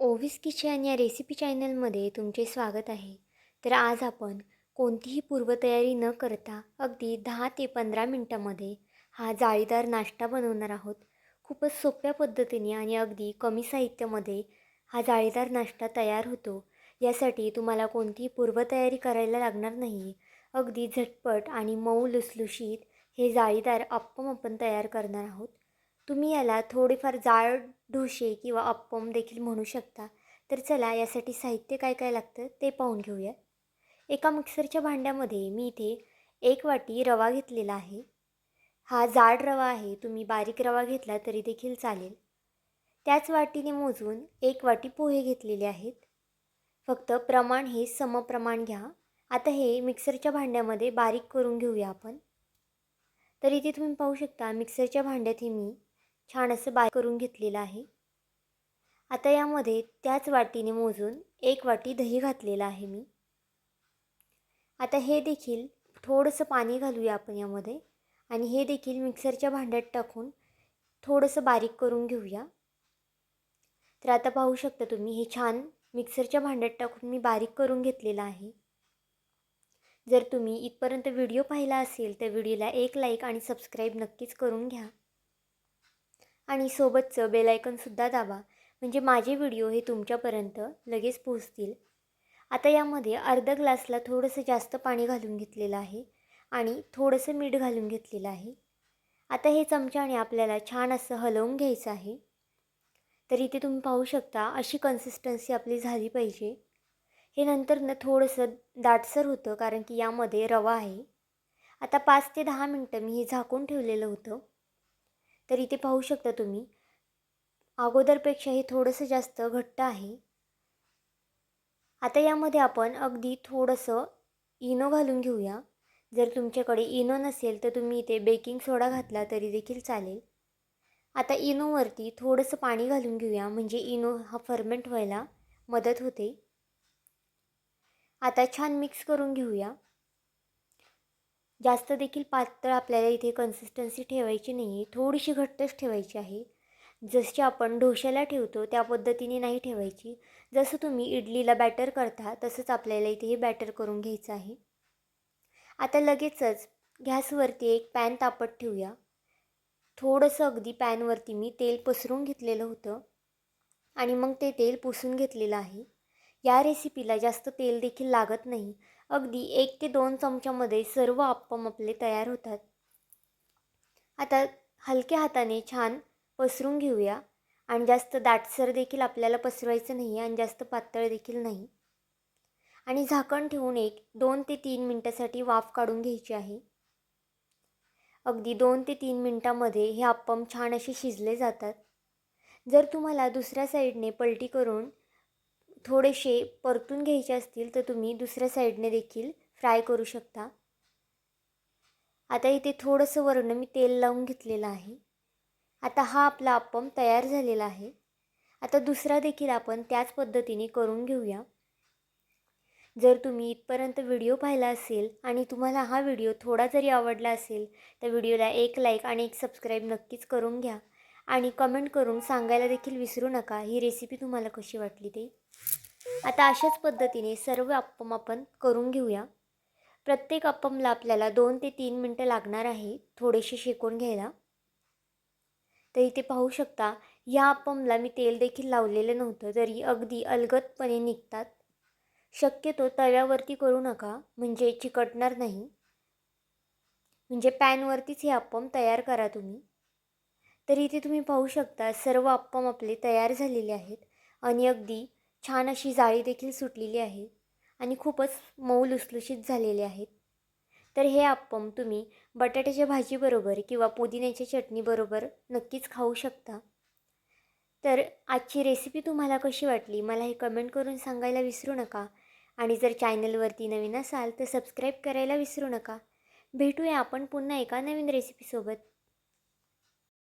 ओव्हिस kitchen या recipe चॅनलमध्ये तुमचे स्वागत आहे. तर आज आपण कोणतीही पूर्वतयारी न करता अगदी दहा ते पंधरा मिनटामध्ये हा जाळीदार नाश्ता बनवणार आहोत. खूपच सोप्या पद्धतीने आणि अगदी कमी साहित्यामध्ये हा जाळीदार नाश्ता तयार होतो. यासाठी तुम्हाला कोणतीही पूर्वतयारी करायला लागणार नाही. अगदी झटपट आणि मऊ लुसलुशीत हे जाळीदार अप्पम आपण तयार करणार आहोत. तुम्ही याला थोडेफार जाड ढोसे किंवा अप्पम देखील म्हणू शकता. तर चला यासाठी साहित्य काय काय लागतं ते पाहून घेऊया. एका मिक्सरच्या भांड्यामध्ये मी इथे एक वाटी रवा घेतलेला आहे. हा जाड रवा आहे. तुम्ही बारीक रवा घेतला तरी देखील चालेल. त्याच वाटीने मोजून एक वाटी पोहे घेतलेले आहेत. फक्त प्रमाण हे समप्रमाण घ्या. आता हे मिक्सरच्या भांड्यामध्ये बारीक करून घेऊया आपण. तर इथे तुम्ही पाहू शकता मिक्सरच्या भांड्यात हे मी छान असं बाय करून घेतलेलं आहे. आता यामध्ये त्याच वाटीने मोजून एक वाटी दही घातलेलं आहे मी. आता हे देखील थोडंसं पाणी घालूया आपण यामध्ये आणि हे देखील मिक्सरच्या भांड्यात टाकून थोडंसं बारीक करून घेऊया. तर आता पाहू शकता तुम्ही हे छान मिक्सरच्या भांड्यात टाकून मी बारीक करून घेतलेलं आहे. जर तुम्ही इथपर्यंत व्हिडिओ पाहिला असेल तर व्हिडिओला एक लाईक आणि सबस्क्राईब नक्कीच करून घ्या. आणि सोबतचं बेलायकनसुद्धा दाबा. म्हणजे माझे व्हिडिओ हे तुमच्यापर्यंत लगेच पोहोचतील. आता यामध्ये अर्धा ग्लासला थोडंसं जास्त पाणी घालून घेतलेलं आहे आणि थोडंसं मीठ घालून घेतलेलं आहे. आता हे चमच्याने आपल्याला छान असं हलवून घ्यायचं आहे. तर इथे तुम्ही पाहू शकता अशी कन्सिस्टन्सी आपली झाली पाहिजे. हे नंतर न थोडंसं दाटसर होतं कारण की यामध्ये रवा आहे. आता पाच ते दहा मिनटं मी हे झाकून ठेवलेलं होतं. तर इथे पाहू शकता तुम्ही अगोदरपेक्षा हे थोडंसं जास्त घट्ट आहे. आता यामध्ये आपण अगदी थोडंसं इनो घालून घेऊया. जर तुमच्याकडे इनो नसेल तर तुम्ही इथे बेकिंग सोडा घातला तरी देखील चालेल. आता इनोवरती थोडंसं पाणी घालून घेऊया म्हणजे इनो हा फर्मेंट व्हायला मदत होते. आता छान मिक्स करून घेऊया. जास्त देखील पातळ आपल्याला इथे कन्सिस्टन्सी ठेवायची नाही आहे थोडीशी घट्टच ठेवायची आहे. जशी आपण ढोश्याला ठेवतो त्या पद्धतीने नाही ठेवायची. जसं तुम्ही इडलीला बॅटर करता तसंच आपल्याला इथे हे बॅटर करून घ्यायचं आहे. आता लगेचच गॅसवरती एक पॅन तापत ठेवूया. थोडंसं अगदी पॅनवरती मी तेल पसरून घेतलेलं होतं. आणि मग ते तेल पुसून घेतलेलं आहे. या रेसिपीला जास्त तेल देखील लागत नाही. अगदी एक ते दोन चमच्यामध्ये सर्व अप्पम आपले तयार होतात. आता हलक्या हाताने छान पसरून घेऊया. आणि जास्त दाटसर देखील आपल्याला पसरवायचं नाही आणि जास्त पातळ देखील नाही. आणि झाकण ठेवून एक दोन ते तीन मिनटासाठी वाफ काढून घ्यायची आहे. अगदी दोन ते तीन मिनटामध्ये हे अप्पम छान असे शिजले जातात. जर तुम्हाला दुसऱ्या साईडने पलटी करून थोडेसे परतून घ्यायचे असतील तर तुम्ही दुसऱ्या साईडने देखील फ्राय करू शकता. आता इथे थोडंसं वर्ण मी तेल लावून घेतलेलं आहे. आता हा आपला अप्पम तयार झालेला आहे. आता दुसरा देखील आपण त्याच पद्धतीने करून घेऊया. जर तुम्ही इथपर्यंत व्हिडिओ पाहिला असेल आणि तुम्हाला हा व्हिडिओ थोडा जरी आवडला असेल तर व्हिडिओला एक लाईक आणि एक सबस्क्राईब नक्कीच करून घ्या. आणि कमेंट करून सांगायला देखील विसरू नका. ही रेसिपी तुम्हाला कशी वाटली ते? आता अशाच पद्धतीने सर्व अप्पम आपण करून घेऊया. प्रत्येक अप्पमला आपल्याला दोन ते तीन मिनटं लागणार आहे थोडेसे शेकून घ्यायला. तर इथे पाहू शकता या अप्पमला मी तेल देखील लावलेलं नव्हतं तरी अगदी अलगदपणे निघतात. शक्यतो तव्यावरती करू नका म्हणजे चिकटणार नाही. म्हणजे पॅनवरतीच हे अप्पम तयार करा तुम्ही. तर इथे तुम्ही पाहू शकता सर्व अप्पम आपले तयार झालेले आहेत. आणि अगदी छान अशी जाळी देखील सुटलेली आहे आणि खूपच मऊ लुसलुशीत झालेले आहेत. तर हे अप्पम तुम्ही बटाट्याच्या भाजीबरोबर किंवा पुदिन्याच्या चटणीबरोबर नक्कीच खाऊ शकता. तर आजची रेसिपी तुम्हाला कशी वाटली? मला हे कमेंट करून सांगायला विसरू नका. आणि जर चॅनलवरती नवीन असाल तर सबस्क्राईब करायला विसरू नका. भेटूया आपण पुन्हा एका नवीन रेसिपीसोबत